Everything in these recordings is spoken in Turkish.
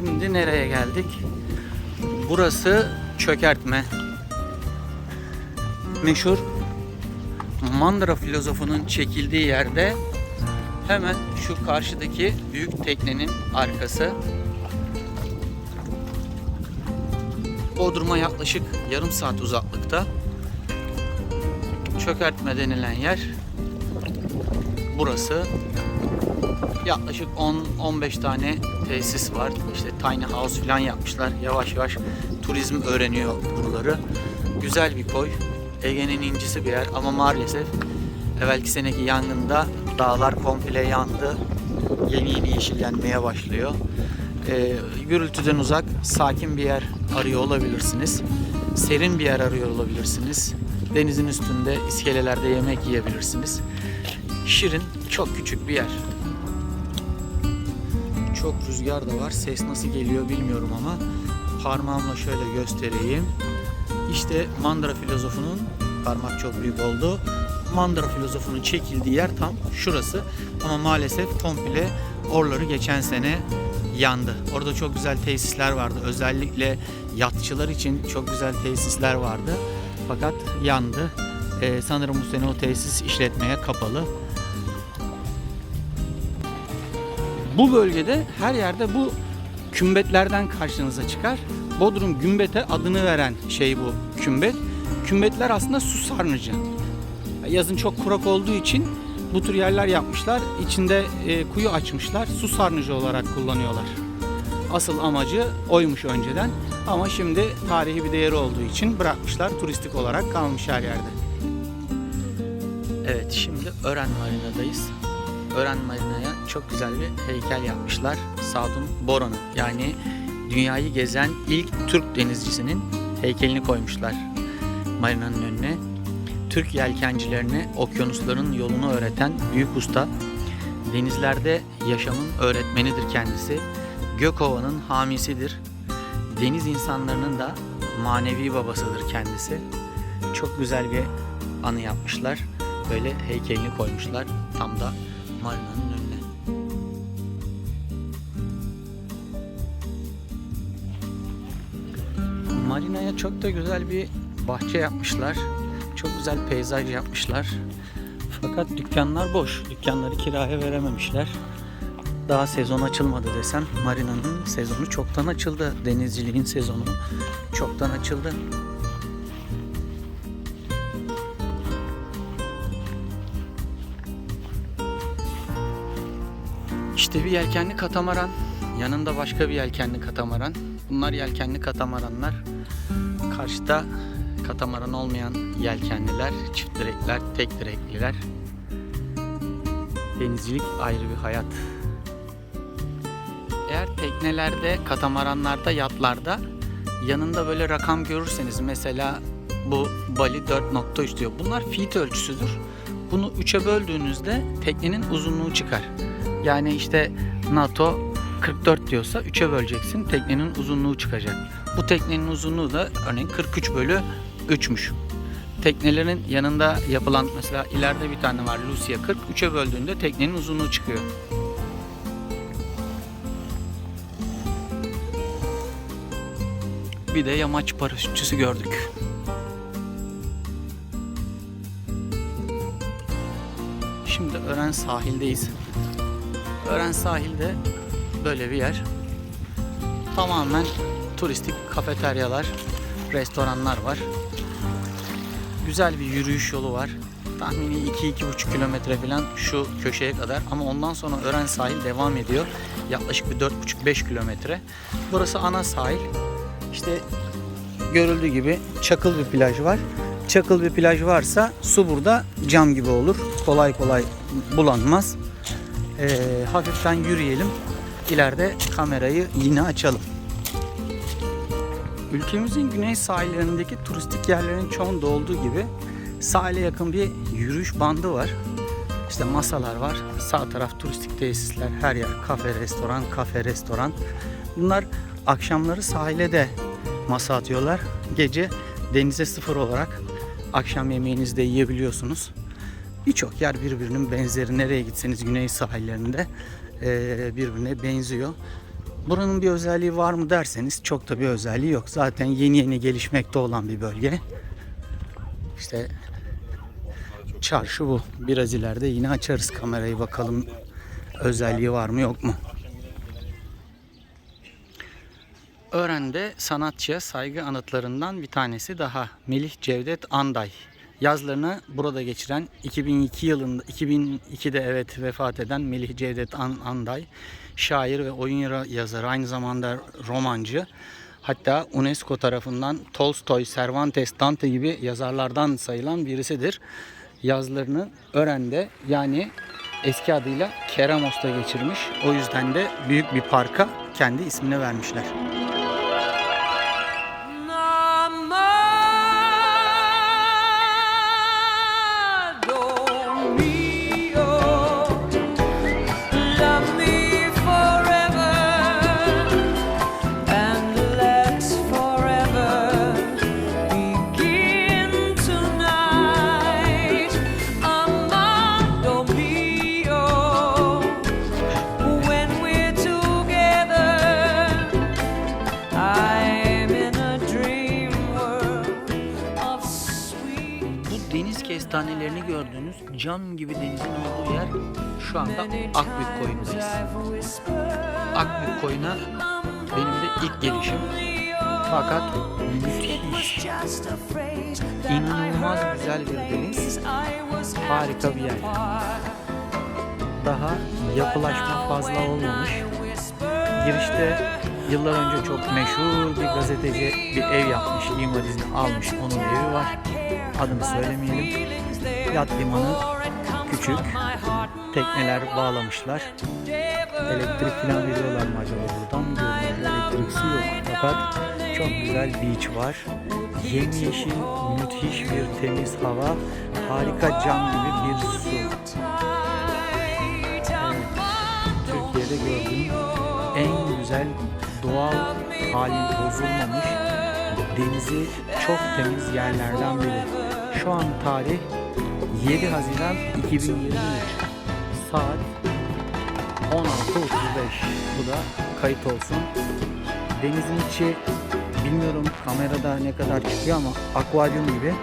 Şimdi nereye geldik? Burası çökertme. Meşhur Mandıra filozofunun çekildiği yerde hemen şu karşıdaki büyük teknenin arkası. Bodrum'a yaklaşık yarım saat uzaklıkta. Çökertme denilen yer burası. Yaklaşık 10-15 tane tesis var. İşte tiny house falan yapmışlar. Yavaş yavaş turizm öğreniyor buraları. Güzel bir koy. Ege'nin incisi bir yer ama maalesef evvelki seneki yangında dağlar komple yandı. Yeni yeni yeşillenmeye başlıyor. Ee, gürültüden uzak, sakin bir yer arıyor olabilirsiniz. Serin bir yer arıyor olabilirsiniz. Denizin üstünde, iskelelerde yemek yiyebilirsiniz. Şirin, çok küçük bir yer. Çok rüzgar da var. Ses nasıl geliyor bilmiyorum ama parmağımla şöyle göstereyim. İşte Mandıra filozofunun parmak çok büyük oldu. Mandıra filozofunun çekildiği yer tam şurası. Ama maalesef komple oraları geçen sene yandı. Orada çok güzel tesisler vardı. Özellikle yatçılar için çok güzel tesisler vardı. Fakat yandı. Ee, sanırım bu sene o tesis işletmeye kapalı. Bu bölgede her yerde bu kümbetlerden karşınıza çıkar. Bodrum Gümbet'e adını veren şey bu kümbet. Kümbetler aslında su sarnıcı. Yazın çok kurak olduğu için bu tür yerler yapmışlar. İçinde e, kuyu açmışlar. Su sarnıcı olarak kullanıyorlar. Asıl amacı oymuş önceden. Ama şimdi tarihi bir değeri olduğu için bırakmışlar. Turistik olarak kalmış her yerde. Evet şimdi Ören Marina'dayız. Ören Marina'ya çok güzel bir heykel yapmışlar. Sadun Boran'ın yani dünyayı gezen ilk Türk denizcisinin heykelini koymuşlar marinanın önüne. Türk yelkencilerine okyanusların yolunu öğreten büyük usta, denizlerde yaşamın öğretmenidir kendisi. Gökova'nın hamisidir. Deniz insanlarının da manevi babasıdır kendisi. Çok güzel bir anı yapmışlar. Böyle heykelini koymuşlar tam da marinanın önüne. Marinaya çok da güzel bir bahçe yapmışlar. Çok güzel peyzaj yapmışlar. Fakat dükkanlar boş. Dükkanları kiraya verememişler. Daha sezon açılmadı desem. Marina'nın sezonu çoktan açıldı. Denizciliğin sezonu çoktan açıldı. İşte bir yelkenli katamaran. Yanında başka bir yelkenli katamaran. Bunlar yelkenli katamaranlar. Karşıda katamaran olmayan yelkenliler, çift direkler, tek direkliler. Denizcilik ayrı bir hayat. Eğer teknelerde, katamaranlarda, yatlarda yanında böyle rakam görürseniz mesela bu Bali 4.3 diyor. Bunlar feet ölçüsüdür. Bunu 3'e böldüğünüzde teknenin uzunluğu çıkar. Yani işte NATO 44 diyorsa 3'e böleceksin. Teknenin uzunluğu çıkacak. Bu teknenin uzunluğu da örneğin 43 bölü 3'müş. Teknelerin yanında yapılan mesela ileride bir tane var Lucia 40. 3'e böldüğünde teknenin uzunluğu çıkıyor. Bir de yamaç paraşütçüsü gördük. Şimdi Ören sahildeyiz. Ören sahilde böyle bir yer. Tamamen turistik kafeteryalar, restoranlar var. Güzel bir yürüyüş yolu var. Tahmini 2-2,5 kilometre falan şu köşeye kadar ama ondan sonra Ören sahil devam ediyor. Yaklaşık bir 4,5-5 kilometre. Burası ana sahil. İşte görüldüğü gibi çakıl bir plaj var. Çakıl bir plaj varsa su burada cam gibi olur. Kolay kolay bulanmaz. Ee, hafiften yürüyelim. İleride kamerayı yine açalım. Ülkemizin güney sahillerindeki turistik yerlerin çoğunda olduğu gibi sahile yakın bir yürüyüş bandı var. İşte masalar var. Sağ taraf turistik tesisler, her yer kafe, restoran, kafe, restoran. Bunlar akşamları sahile de masa atıyorlar. Gece denize sıfır olarak akşam yemeğinizi de yiyebiliyorsunuz. Birçok yer birbirinin benzeri. Nereye gitseniz güney sahillerinde eee, birbirine benziyor. Buranın bir özelliği var mı derseniz çok da bir özelliği yok. Zaten yeni yeni gelişmekte olan bir bölge. İşte çarşı bu. Biraz ileride yine açarız kamerayı bakalım özelliği var mı yok mu. Öğren'de sanatçıya saygı anıtlarından bir tanesi daha. Melih Cevdet Anday. Yazlarını burada geçiren 2002 yılında 2002'de evet vefat eden Melih Cevdet An- Anday şair ve oyun yazarı aynı zamanda romancı. Hatta UNESCO tarafından Tolstoy, Cervantes, Dante gibi yazarlardan sayılan birisidir. Yazlarını Ören'de yani eski adıyla Keramos'ta geçirmiş. O yüzden de büyük bir parka kendi ismini vermişler. Deniz kestanelerini gördüğünüz cam gibi denizin olduğu yer şu anda Akbük Koyu'ndayız. Akbük Koyu'na benim de ilk gelişim. Fakat müthiş, inanılmaz güzel bir deniz, harika bir yer. Daha yapılaşma fazla olmamış. Girişte yıllar önce çok meşhur bir gazeteci bir ev yapmış, imar izni almış, onun evi var. Adını söylemeyelim. Yat limanı küçük, tekneler bağlamışlar. Elektrik falan veriyorlar mı acaba buradan? Görünüyor elektriksi yok. Fakat çok güzel beach var. Yemyeşil, müthiş bir temiz hava, harika cam gibi bir su. Türkiye'de gördüğüm en güzel doğal hali bozulmamış denizi çok temiz yerlerden biri. Şu an tarih 7 Haziran 2023 saat 16.35 bu da kayıt olsun. Denizin içi bilmiyorum kamerada ne kadar çıkıyor ama akvaryum gibi.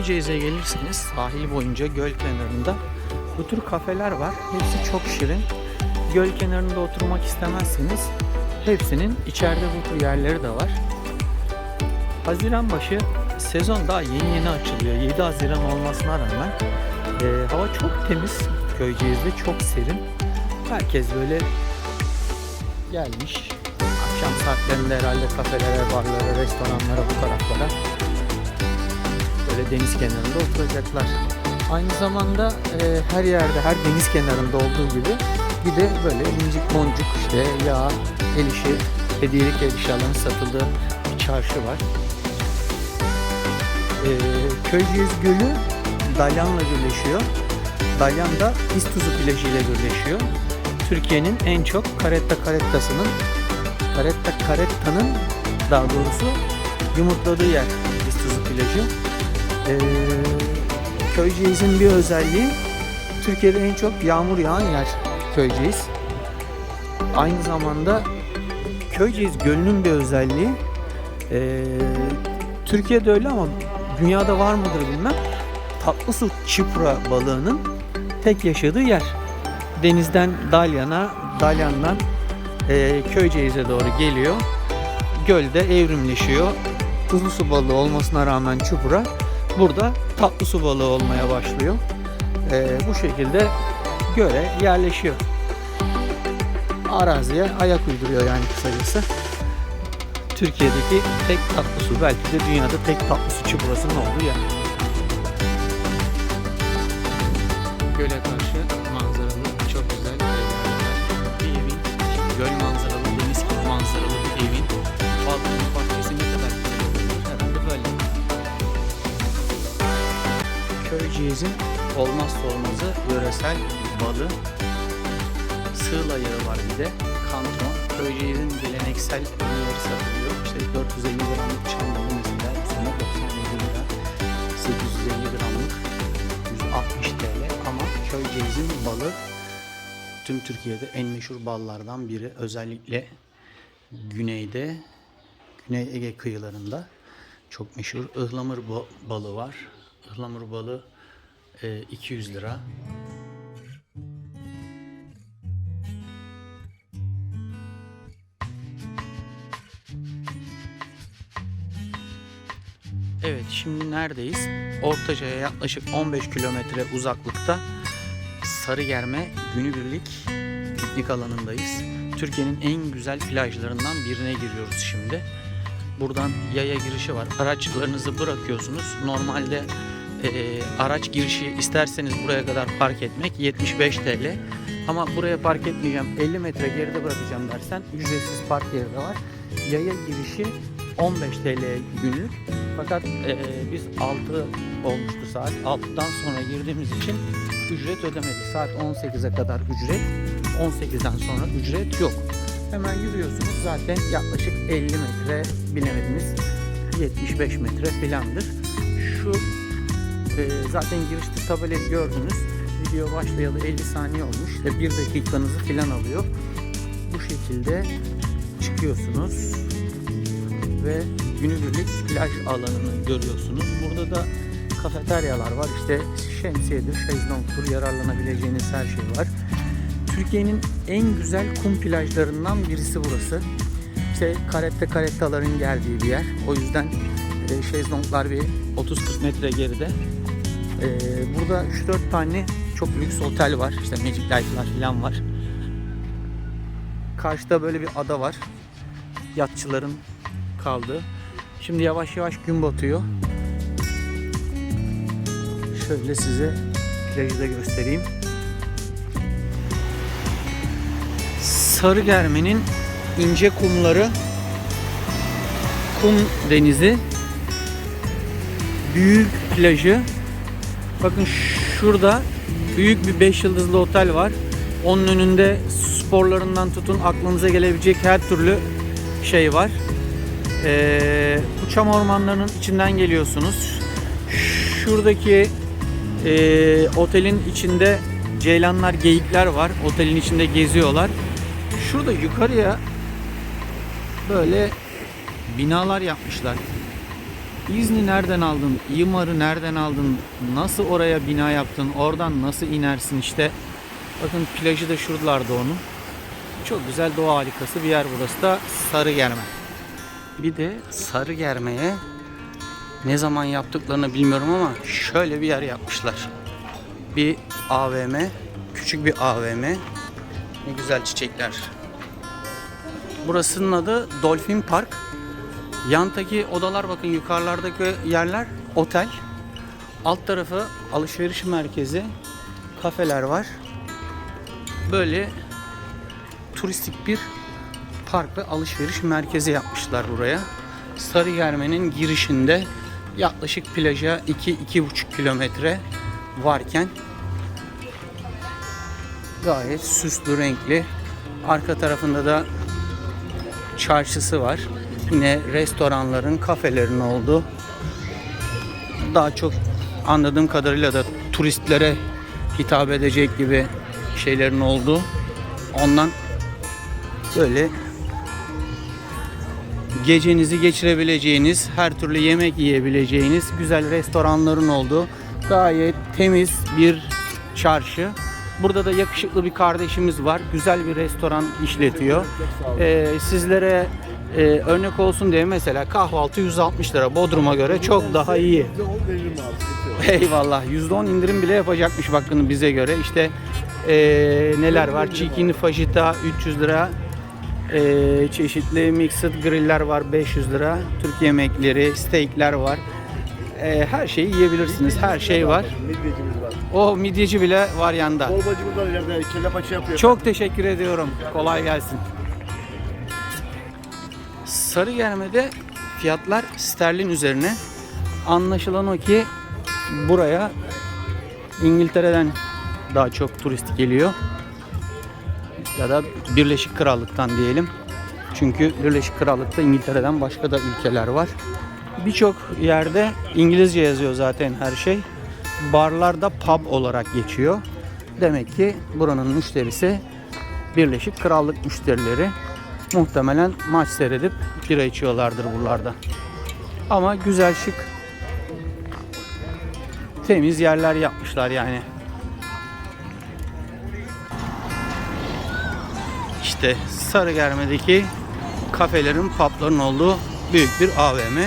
Köyceğiz'e gelirseniz sahil boyunca göl kenarında bu tür kafeler var. Hepsi çok şirin. Göl kenarında oturmak istemezseniz hepsinin içeride bu tür yerleri de var. Haziran başı sezon daha yeni yeni açılıyor. 7 Haziran olmasına rağmen e, hava çok temiz. Köyceğiz'de çok serin. Herkes böyle gelmiş. Akşam saatlerinde herhalde kafelere, barlara, restoranlara bu taraflara böyle deniz kenarında oturacaklar. Aynı zamanda e, her yerde, her deniz kenarında olduğu gibi bir de böyle incik boncuk işte yağ, el işi, hediyelik el eşyalarının satıldığı bir çarşı var. E, Köyceğiz Gölü Dalyan'la birleşiyor. Dalyan da İztuzu plajı ile birleşiyor. Türkiye'nin en çok karetta karettasının karetta karettanın daha doğrusu yumurtladığı yer İztuzu plajı. Ee, Köyceğiz'in bir özelliği Türkiye'de en çok yağmur yağan yer Köyceğiz. Aynı zamanda Köyceğiz Gölü'nün bir özelliği ee, Türkiye'de öyle ama dünyada var mıdır bilmem. Tatlı su çipra balığının tek yaşadığı yer. Denizden Dalyan'a, Dalyan'dan ee, Köyceğiz'e doğru geliyor. Gölde evrimleşiyor. Tuzlu su balığı olmasına rağmen çupra burada tatlı su balığı olmaya başlıyor. Ee, bu şekilde göle yerleşiyor. Araziye ayak uyduruyor yani kısacası. Türkiye'deki tek tatlı su belki de dünyada tek tatlı su çuprasının olduğu yer. Göle karşı Köyceğiz'in olmazsa olmazı yöresel balı. Sığla yağı var bir de. Kanton. Köyceğiz'in geleneksel ürünleri satılıyor. İşte 450 gramlık çam balı mesela sene 97 lira. 850 gramlık 160 TL ama Köyceğiz'in balı tüm Türkiye'de en meşhur ballardan biri. Özellikle güneyde, Güney Ege kıyılarında çok meşhur ıhlamur ba- balı var. Ihlamur balı e, 200 lira. Evet şimdi neredeyiz? Ortaca'ya yaklaşık 15 kilometre uzaklıkta Sarıgerme Günübirlik piknik alanındayız. Türkiye'nin en güzel plajlarından birine giriyoruz şimdi. Buradan yaya girişi var. Araçlarınızı bırakıyorsunuz. Normalde araç girişi isterseniz buraya kadar park etmek 75 TL. Ama buraya park etmeyeceğim 50 metre geride bırakacağım dersen ücretsiz park yeri de var. Yaya girişi 15 TL günlük. Fakat eee, biz 6 olmuştu saat. 6'dan sonra girdiğimiz için ücret ödemedik. Saat 18'e kadar ücret. 18'den sonra ücret yok. Hemen yürüyorsunuz. Zaten yaklaşık 50 metre bilemediniz 75 metre filandır. Şu e, zaten girişte tabelayı gördünüz. Video başlayalı 50 saniye olmuş. İşte 1 dakikanızı filan alıyor. Bu şekilde çıkıyorsunuz ve günübirlik plaj alanını görüyorsunuz. Burada da kafeteryalar var. İşte şemsiyedir, şezlongtur, yararlanabileceğiniz her şey var. Türkiye'nin en güzel kum plajlarından birisi burası. İşte karette karettaların geldiği bir yer. O yüzden e, şezlonglar bir 30-40 metre geride. E, burada 3-4 tane çok lüks otel var. İşte Magic Life'lar falan var. Karşıda böyle bir ada var. Yatçıların kaldığı. Şimdi yavaş yavaş gün batıyor. Şöyle size plajı da göstereyim. Sarıgerme'nin ince kumları, kum denizi, büyük plajı. Bakın şurada büyük bir 5 yıldızlı otel var. Onun önünde sporlarından tutun aklınıza gelebilecek her türlü şey var. Ee, bu çam ormanlarının içinden geliyorsunuz. Şuradaki e, otelin içinde ceylanlar, geyikler var. Otelin içinde geziyorlar. Şurada yukarıya böyle binalar yapmışlar. İzni nereden aldın? İmarı nereden aldın? Nasıl oraya bina yaptın? Oradan nasıl inersin işte? Bakın plajı da şuralarda onun. Çok güzel doğa harikası bir yer burası da Sarıgerme. Bir de Sarıgerme'ye ne zaman yaptıklarını bilmiyorum ama şöyle bir yer yapmışlar. Bir AVM, küçük bir AVM. Ne güzel çiçekler. Burasının adı Dolphin Park. Yandaki odalar bakın yukarılardaki yerler otel. Alt tarafı alışveriş merkezi, kafeler var. Böyle turistik bir park ve alışveriş merkezi yapmışlar buraya. Sarıgerme'nin girişinde yaklaşık plaja 2-2,5 kilometre varken gayet süslü renkli. Arka tarafında da çarşısı var. Yine restoranların, kafelerin olduğu. Daha çok anladığım kadarıyla da turistlere hitap edecek gibi şeylerin olduğu. Ondan böyle gecenizi geçirebileceğiniz, her türlü yemek yiyebileceğiniz güzel restoranların olduğu gayet temiz bir çarşı. Burada da yakışıklı bir kardeşimiz var. Güzel bir restoran işletiyor. Ee, sizlere e, örnek olsun diye mesela kahvaltı 160 lira Bodrum'a göre çok daha iyi. Eyvallah. %10 indirim bile yapacakmış bakın bize göre. İşte e, neler var? Chicken fajita 300 lira. E, çeşitli mixed griller var 500 lira. Türk yemekleri, steakler var. E, her şeyi yiyebilirsiniz. Her şey var. Midyecimiz var. O midyeci bile var yanda. Torbacımız var ileride kelle paça yapıyor. Çok teşekkür ediyorum. Kolay gelsin. Sarıgerme'de fiyatlar sterlin üzerine. Anlaşılan o ki buraya İngiltere'den daha çok turist geliyor. Ya da Birleşik Krallık'tan diyelim. Çünkü Birleşik Krallık'ta İngiltere'den başka da ülkeler var. Birçok yerde İngilizce yazıyor zaten her şey. Barlarda pub olarak geçiyor. Demek ki buranın müşterisi Birleşik Krallık müşterileri. Muhtemelen maç seyredip bira içiyorlardır buralarda. Ama güzel şık temiz yerler yapmışlar yani. İşte Sarıgerme'deki kafelerin, pubların olduğu büyük bir AVM.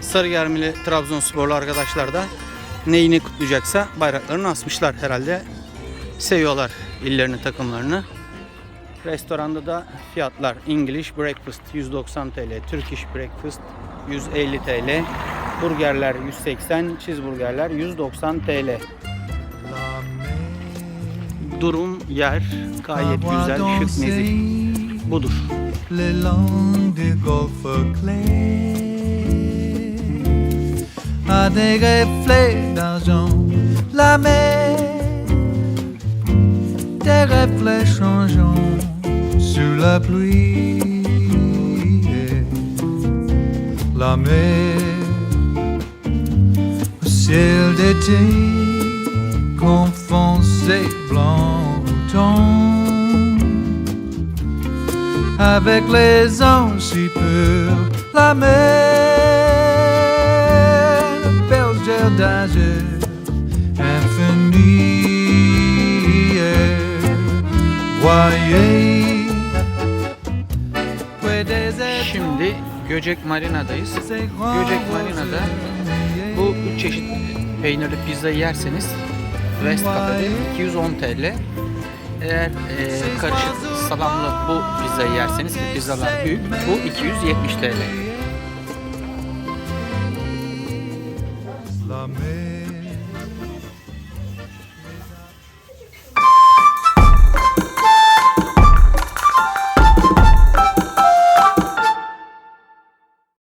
Sarıgermeli Trabzonsporlu arkadaşlar da neyini kutlayacaksa bayraklarını asmışlar herhalde. Seviyorlar illerini, takımlarını. Restoranda da fiyatlar English Breakfast 190 TL, Turkish Breakfast 150 TL, burgerler 180, cheeseburgerler 190 TL. Durum, yer gayet güzel, şık, nezih. Budur. à des reflets d'argent la mer des reflets changeants la pluie la mer au ciel d'été confond ses blancs avec les anges si la mer, le berger d'azur infini. Voyez, Şimdi Göcek Marina'dayız. Göcek Marina'da bu üç çeşit peynirli pizzayı yerseniz West Cafe'de 210 TL. Eğer e, karışık salamlı bu pizzayı yerseniz ki pizzalar büyük bu 270 TL.